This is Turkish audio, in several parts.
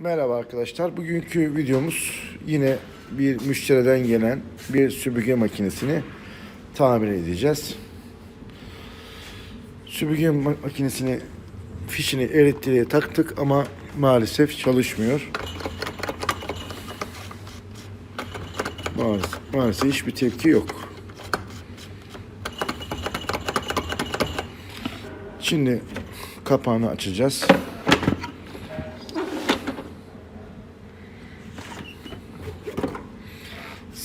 Merhaba arkadaşlar. Bugünkü videomuz yine bir müşteriden gelen bir süpürge makinesini tamir edeceğiz. Süpürge ma- makinesini fişini elektriğe taktık ama maalesef çalışmıyor. Maalesef, maalesef hiçbir tepki yok. Şimdi kapağını açacağız.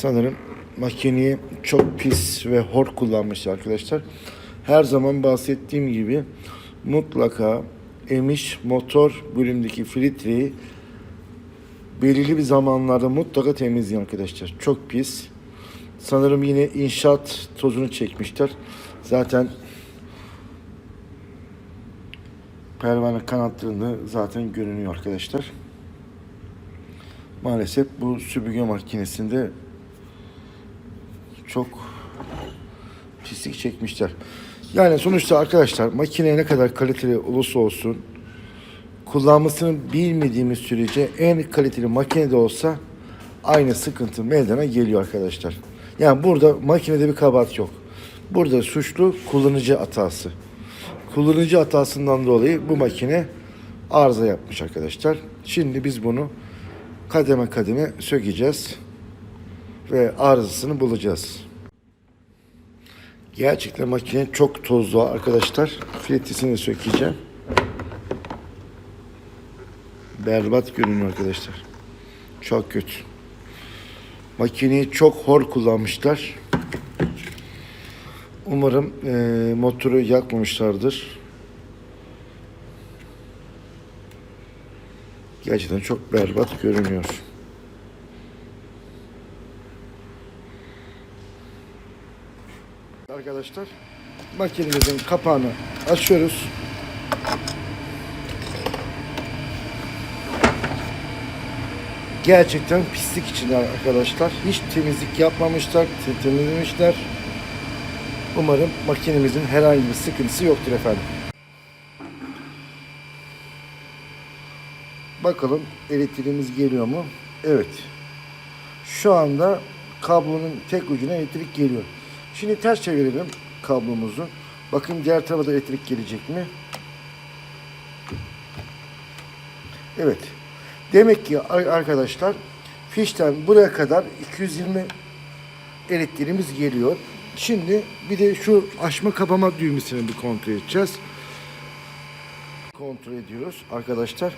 Sanırım makineyi çok pis ve hor kullanmış arkadaşlar. Her zaman bahsettiğim gibi mutlaka emiş motor bölümdeki filtreyi belirli bir zamanlarda mutlaka temizleyin arkadaşlar. Çok pis. Sanırım yine inşaat tozunu çekmişler. Zaten pervane kanatlarında zaten görünüyor arkadaşlar. Maalesef bu süpürge makinesinde çok pislik çekmişler. Yani sonuçta arkadaşlar makine ne kadar kaliteli olursa olsun kullanmasını bilmediğimiz sürece en kaliteli makine de olsa aynı sıkıntı meydana geliyor arkadaşlar. Yani burada makinede bir kabahat yok. Burada suçlu kullanıcı hatası. Kullanıcı hatasından dolayı bu makine arıza yapmış arkadaşlar. Şimdi biz bunu kademe kademe sökeceğiz ve arızasını bulacağız. Gerçekten makine çok tozlu arkadaşlar. Filtresini sökeceğim. Berbat görünüyor arkadaşlar. Çok kötü. Makineyi çok hor kullanmışlar. Umarım eee, motoru yakmamışlardır. Gerçekten çok berbat görünüyor. Arkadaşlar makinemizin kapağını açıyoruz. Gerçekten pislik içinde arkadaşlar. Hiç temizlik yapmamışlar, te- temizlemişler. Umarım makinemizin herhangi bir sıkıntısı yoktur efendim. Bakalım elektriğimiz geliyor mu? Evet. Şu anda kablonun tek ucuna elektrik geliyor. Şimdi ters çevirelim kablomuzu. Bakın diğer tarafa da elektrik gelecek mi? Evet. Demek ki ar- arkadaşlar fişten buraya kadar 220 elektriğimiz geliyor. Şimdi bir de şu açma kapama düğmesini bir kontrol edeceğiz. Kontrol ediyoruz arkadaşlar.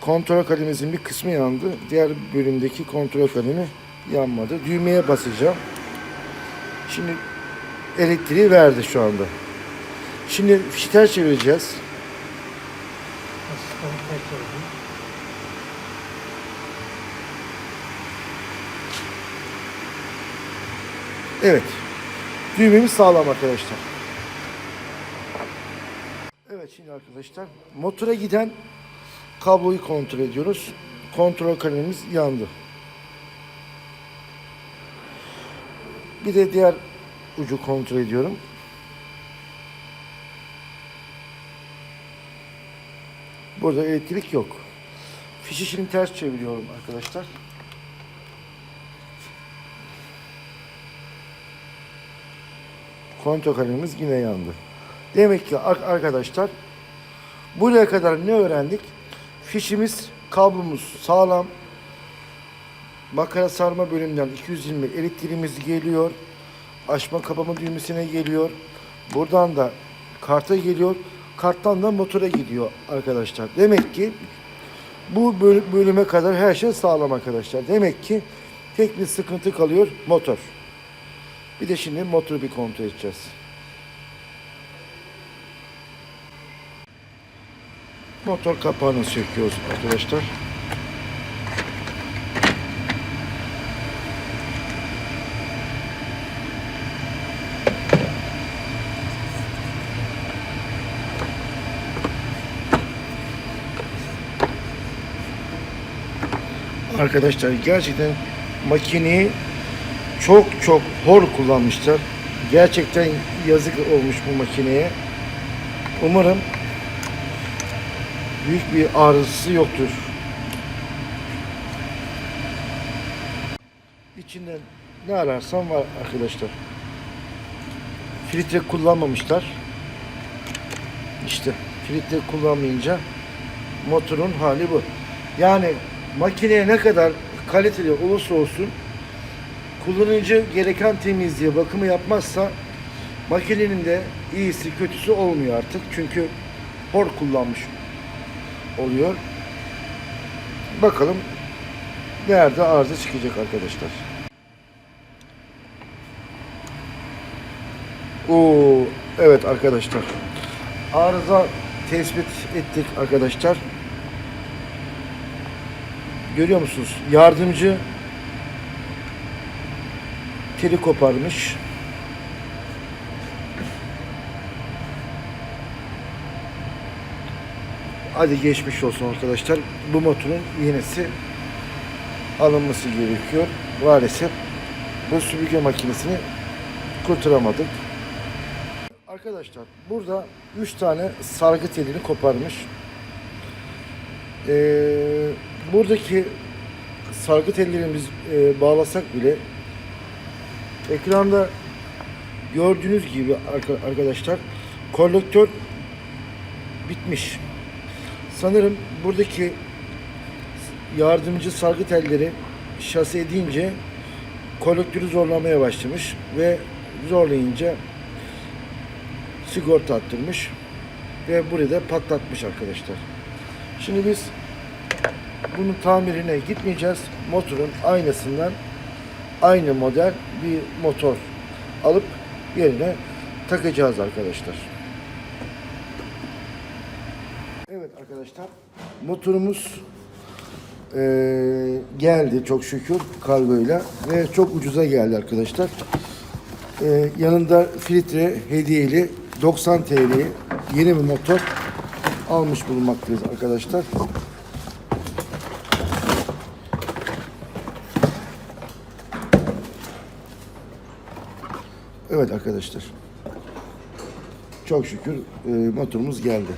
Kontrol kalemimizin bir kısmı yandı. Diğer bölümdeki kontrol kalemi yanmadı. Düğmeye basacağım. Şimdi elektriği verdi şu anda. Şimdi fişi ters çevireceğiz. Evet. Düğmemiz sağlam arkadaşlar. Evet şimdi arkadaşlar motora giden kabloyu kontrol ediyoruz. Kontrol kalemimiz yandı. Bir de diğer ucu kontrol ediyorum. Burada elektrik yok. Fişi şimdi ters çeviriyorum arkadaşlar. Kontrol kalemimiz yine yandı. Demek ki ar- arkadaşlar buraya kadar ne öğrendik? Fişimiz, kablomuz sağlam. Makara sarma bölümünden 220 elektriğimiz geliyor. Açma kapama düğmesine geliyor. Buradan da karta geliyor. Karttan da motora gidiyor arkadaşlar. Demek ki bu böl- bölüme kadar her şey sağlam arkadaşlar. Demek ki tek bir sıkıntı kalıyor motor. Bir de şimdi motoru bir kontrol edeceğiz. Motor kapağını söküyoruz arkadaşlar. arkadaşlar gerçekten makineyi çok çok hor kullanmışlar. Gerçekten yazık olmuş bu makineye. Umarım büyük bir ağrısı yoktur. İçinden ne ararsam var arkadaşlar. Filtre kullanmamışlar. İşte filtre kullanmayınca motorun hali bu. Yani makineye ne kadar kaliteli olursa olsun kullanıcı gereken temizliği, bakımı yapmazsa makinenin de iyisi kötüsü olmuyor artık. Çünkü hor kullanmış oluyor. Bakalım nerede arıza çıkacak arkadaşlar. Oo, evet arkadaşlar. Arıza tespit ettik arkadaşlar. Görüyor musunuz? Yardımcı teli koparmış. Hadi geçmiş olsun arkadaşlar. Bu motorun yenisi alınması gerekiyor. Maalesef bu süpürge makinesini kurtaramadık. Arkadaşlar burada 3 tane sargı telini koparmış. Ee, buradaki sargı tellerini biz e, bağlasak bile ekranda gördüğünüz gibi arka- arkadaşlar kolektör bitmiş. Sanırım buradaki yardımcı sargı telleri şase edince kolektörü zorlamaya başlamış ve zorlayınca sigorta attırmış ve burayı da patlatmış arkadaşlar. Şimdi biz bunun tamirine gitmeyeceğiz. Motorun aynasından aynı model bir motor alıp yerine takacağız arkadaşlar. Evet arkadaşlar motorumuz eee, geldi çok şükür kargoyla ve çok ucuza geldi arkadaşlar. Eee, yanında filtre hediyeli 90 TL yeni bir motor almış bulunmaktayız arkadaşlar. Evet arkadaşlar. Çok şükür eee, motorumuz geldi.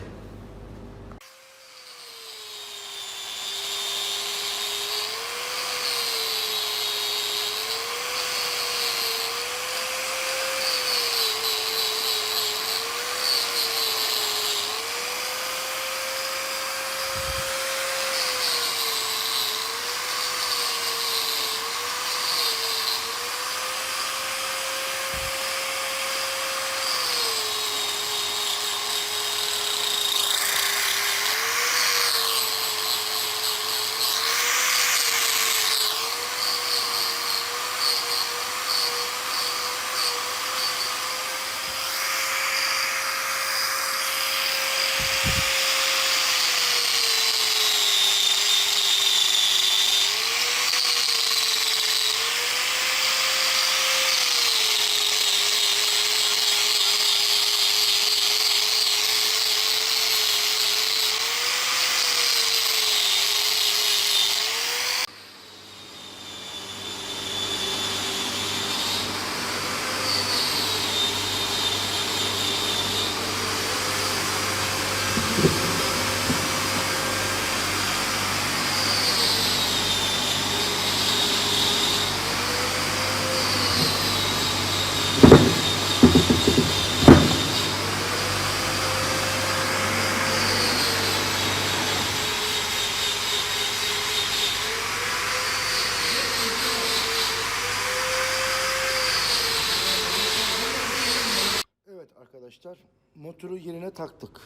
Evet arkadaşlar motoru yerine taktık.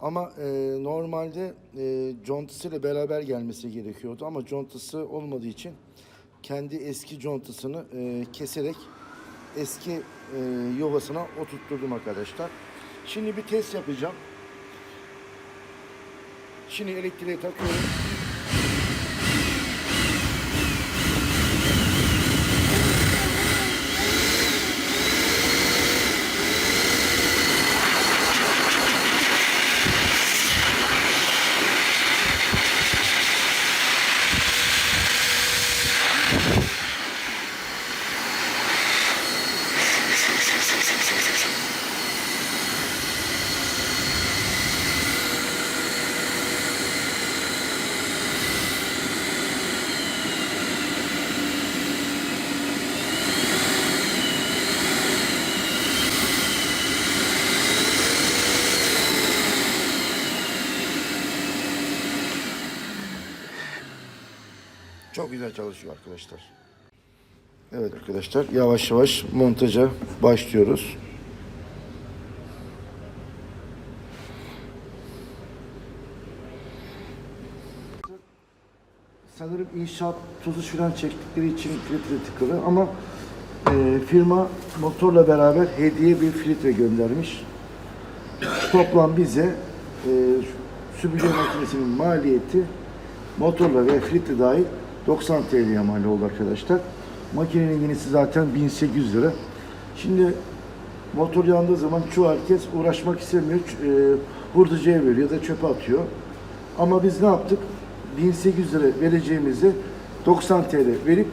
Ama e, normalde e, contasıyla beraber gelmesi gerekiyordu ama contası olmadığı için kendi eski contasını e, keserek eski e, yuvasına oturtturdum arkadaşlar. Şimdi bir test yapacağım. Şimdi elektriğe takıyorum. Çok güzel çalışıyor arkadaşlar. Evet arkadaşlar yavaş yavaş montaja başlıyoruz. Sanırım inşaat tozu filan çektikleri için filtre tıkalı ama e, firma motorla beraber hediye bir filtre göndermiş. Toplam bize e, süpürge makinesinin maliyeti motorla ve filtre dahil 90 TL'ye mal oldu arkadaşlar. Makinenin yenisi zaten 1800 lira. Şimdi motor yandığı zaman çoğu herkes uğraşmak istemiyor. E, hurducuya veriyor ya da çöpe atıyor. Ama biz ne yaptık? 1800 lira vereceğimizi 90 TL verip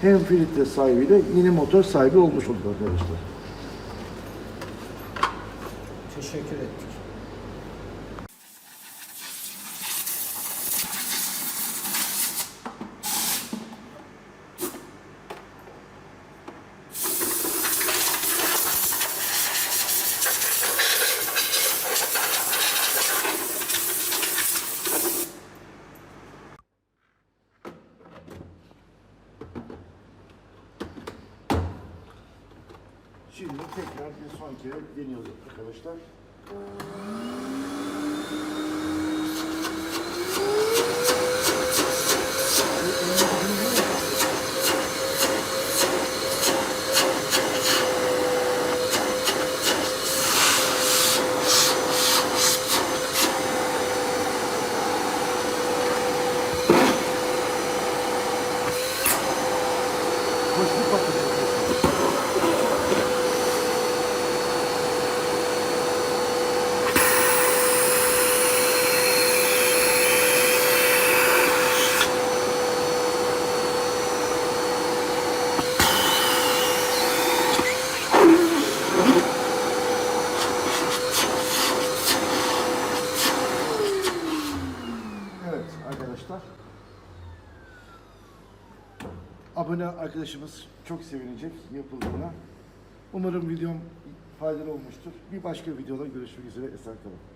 hem filtre sahibiyle yeni motor sahibi olmuş olduk arkadaşlar. Teşekkür ettik. Şimdi tekrar bir son kere deniyoruz arkadaşlar. Koşu patlatıyor. Evet arkadaşlar. Arkadaşımız çok sevinecek yapıldığına. Umarım videom faydalı olmuştur. Bir başka videoda görüşmek üzere. Esen kalın.